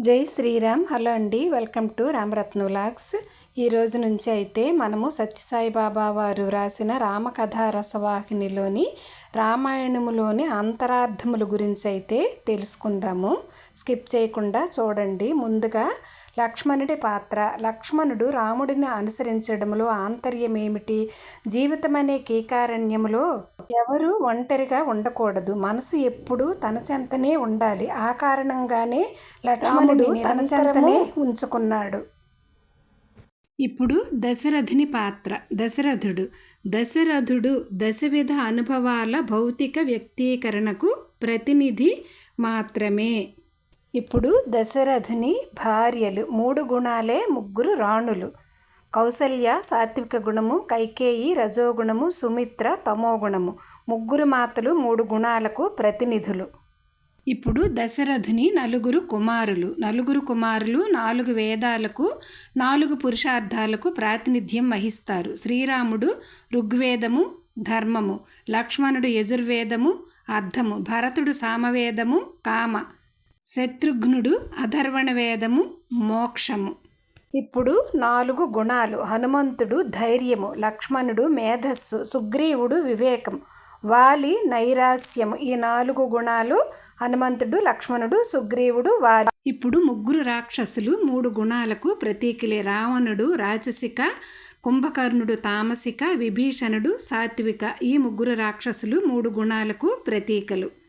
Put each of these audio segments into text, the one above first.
జై శ్రీరామ్. హలో అండి. Welcome to Ramaratna vlogs ఈ రోజు నుంచి అయితే మనము సత్యసాయిబాబా వారు రాసిన రామకథా రసవాహినిలోని రామాయణములోని అంతరార్థముల గురించి అయితే తెలుసుకుందాము. స్కిప్ చేయకుండా చూడండి. ముందుగా లక్ష్మణుడి పాత్ర. లక్ష్మణుడు రాముడిని అనుసరించడంలో ఆంతర్యం ఏమిటి జీవితం అనే కీకారణ్యములో ఎవరు ఒంటరిగా ఉండకూడదు. మనసు ఎప్పుడు తన చెంతనే ఉండాలి. ఆ కారణంగానే లక్ష్మణుడు తన చెంతనే ఉంచుకున్నాడు. ఇప్పుడు దశరథుని పాత్ర. దశరథుడు. దశరథుడు దశవిధ అనుభవాల భౌతిక వ్యక్తీకరణకు ప్రతినిధి మాత్రమే. ఇప్పుడు దశరథుని భార్యలు మూడు గుణాలే ముగ్గురు రాణులు. కౌసల్య సాత్విక గుణము కైకేయి రజోగుణము సుమిత్ర తమోగుణము. ముగ్గురు మాతలు మూడు గుణాలకు ప్రతినిధులు. ఇప్పుడు దశరథుని నలుగురు కుమారులు. నలుగురు కుమారులు నాలుగు వేదాలకు నాలుగు పురుషార్థాలకు ప్రాతినిధ్యం వహిస్తారు. శ్రీరాముడు ఋగ్వేదము ధర్మము. లక్ష్మణుడు యజుర్వేదము అర్థము. భరతుడు సామవేదము కామ. శత్రుఘ్నుడు అధర్వణ వేదము మోక్షము. ఇప్పుడు నాలుగు గుణాలు. హనుమంతుడు ధైర్యము లక్ష్మణుడు మేధస్సు సుగ్రీవుడు వివేకం. వాలి నైరాస్యము ఈ నాలుగు గుణాలు హనుమంతుడు లక్ష్మణుడు సుగ్రీవుడు వాలి ఇప్పుడు ముగ్గురు రాక్షసులు మూడు గుణాలకు ప్రతీకలే. రావణుడు రాజసిక కుంభకర్ణుడు తామసిక విభీషణుడు సాత్విక. ఈ ముగ్గురు రాక్షసులు మూడు గుణాలకు ప్రతీకలు.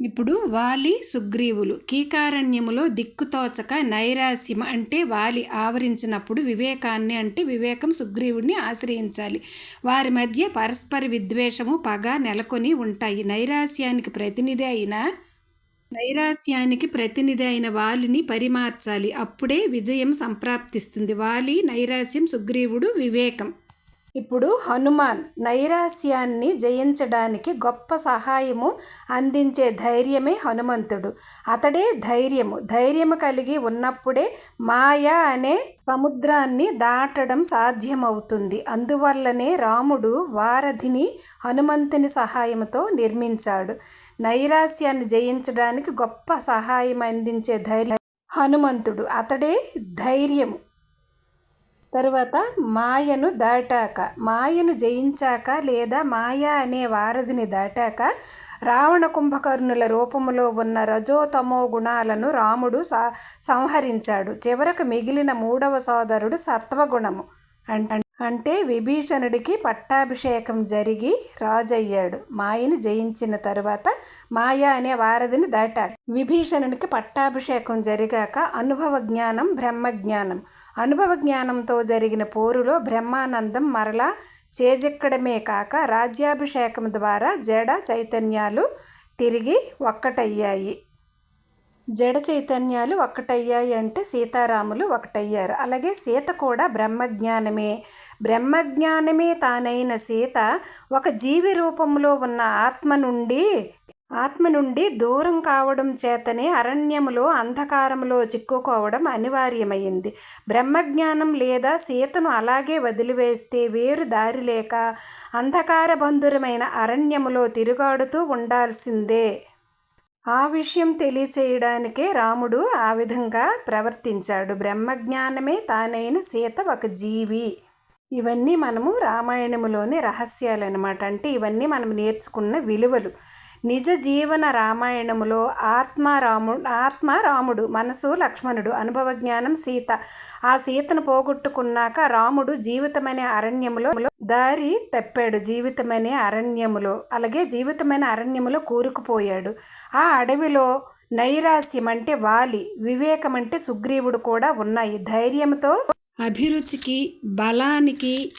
ఇప్పుడు వాలి సుగ్రీవులు కీకారణ్యములో దిక్కుతోచక నైరాస్యం అంటే వాలి ఆవరించినప్పుడు వివేకాన్ని అంటే వివేకం సుగ్రీవుడిని ఆశ్రయించాలి. వారి మధ్య పరస్పర విద్వేషము పగ నెలకొని ఉంటాయి. నైరాస్యానికి ప్రతినిధి అయిన నైరాస్యానికి ప్రతినిధి అయిన వాలిని పరిమార్చాలి. అప్పుడే విజయం సంప్రాప్తిస్తుంది. వాలి నైరాస్యం సుగ్రీవుడు వివేకం. ఇప్పుడు హనుమాన్ నైరాస్యాన్ని జయించడానికి గొప్ప సహాయము అందించే ధైర్యమే హనుమంతుడు. అతడే ధైర్యము. ధైర్యము కలిగి ఉన్నప్పుడే మాయ అనే సముద్రాన్ని దాటడం సాధ్యమవుతుంది. అందువల్లనే రాముడు వారధిని హనుమంతుని సహాయంతో నిర్మించాడు. నైరాస్యాన్ని జయించడానికి గొప్ప సహాయం అందించే ధైర్యం హనుమంతుడు. అతడే ధైర్యము. తరువాత మాయను దాటాక మాయను జయించాక లేదా మాయ అనే వారధిని దాటాక రావణ కుంభకర్ణుల రూపములో ఉన్న రజోతమో గుణాలను రాముడు సంహరించాడు. చివరకు మిగిలిన మూడవ సోదరుడు సత్వగుణము. అంటే విభీషణుడికి పట్టాభిషేకం జరిగి రాజయ్యాడు. మాయని జయించిన తరువాత మాయ అనే వారధిని దాటారు విభీషణుడికి పట్టాభిషేకం జరిగాక అనుభవ జ్ఞానం బ్రహ్మజ్ఞానం. అనుభవ జ్ఞానంతో జరిగిన పోరులో బ్రహ్మానందం మరలా చేజెక్కడమే కాక రాజ్యాభిషేకం ద్వారా జడ చైతన్యాలు తిరిగి ఒక్కటయ్యాయి. జడ చైతన్యాలు ఒక్కటయ్యాయి అంటే సీతారాములు ఒకటయ్యారు అలాగే సీత కూడా బ్రహ్మజ్ఞానమే. బ్రహ్మజ్ఞానమే తానైన సీత ఒక జీవి రూపంలో ఉన్న ఆత్మ నుండి ఆత్మ నుండి దూరం కావడం చేతనే అరణ్యములో అంధకారంలో చిక్కుకోవడం అనివార్యమైంది. బ్రహ్మజ్ఞానం లేదా సీతను అలాగే వదిలివేస్తే వేరు దారి లేక అంధకార బంధురమైన అరణ్యములో తిరుగాడుతూ ఉండాల్సిందే. ఆ విషయం తెలియచేయడానికే రాముడు ఆ విధంగా ప్రవర్తించాడు. బ్రహ్మజ్ఞానమే తానైన సీత ఒక జీవి. ఇవన్నీ మనము రామాయణములోని రహస్యాలు అనమాట అంటే ఇవన్నీ మనం నేర్చుకున్న విలువలు. నిజ జీవన రామాయణములో ఆత్మారాము ఆత్మారాముడు మనసు లక్ష్మణుడు అనుభవ జ్ఞానం సీత. ఆ సీతను పోగొట్టుకున్నాక రాముడు జీవితమనే అరణ్యములో దారి తప్పాడు. జీవితమనే అరణ్యములో అలాగే జీవితమైన అరణ్యములో కూరుకుపోయాడు. ఆ అడవిలో నైరాస్యం అంటే వాలి వివేకం అంటే సుగ్రీవుడు కూడా ఉన్నాయి. ధైర్యంతో అభిరుచికి బలానికి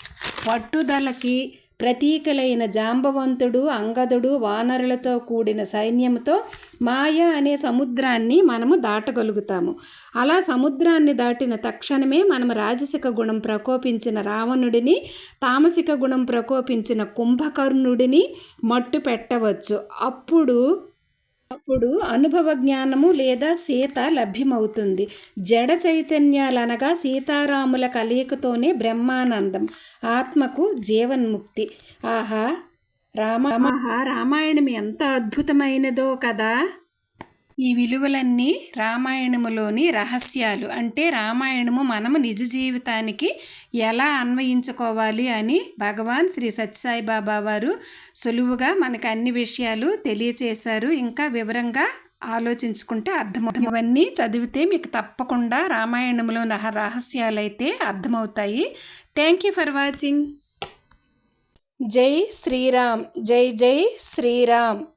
పట్టుదలకి ప్రతీకలైన జాంబవంతుడు అంగదుడు వానరులతో కూడిన సైన్యంతో మాయ అనే సముద్రాన్ని మనము దాటగలుగుతాము. అలా సముద్రాన్ని దాటిన తక్షణమే మనం రాజసిక గుణం ప్రకోపించిన రావణుడిని తామసిక గుణం ప్రకోపించిన కుంభకర్ణుడిని మట్టు పెట్టవచ్చు అప్పుడు అప్పుడు అనుభవ జ్ఞానము లేదా సీత లభ్యమవుతుంది. జడ చైతన్యాలనగా సీతారాముల కలయికతోనే బ్రహ్మానందం. ఆత్మకు జీవన్ముక్తి. ఆహా రామ రామాయణం ఎంత అద్భుతమైనదో కదా! ఈ విలువలన్నీ రామాయణములోని రహస్యాలు. అంటే రామాయణము మనము నిజ జీవితానికి ఎలా అన్వయించుకోవాలి అని భగవాన్ శ్రీ సత్యసాయి బాబా వారు సులువుగా మనకు అన్ని విషయాలు తెలియచేశారు. ఇంకా వివరంగా ఆలోచించుకుంటే అర్థమవుతుంది. ఇవన్నీ చదివితే మీకు తప్పకుండా రామాయణంలో రహస్యాలు అయితే అర్థమవుతాయి. థ్యాంక్ యూ ఫర్ వాచింగ్ జై శ్రీరామ్. జై జై శ్రీరామ్.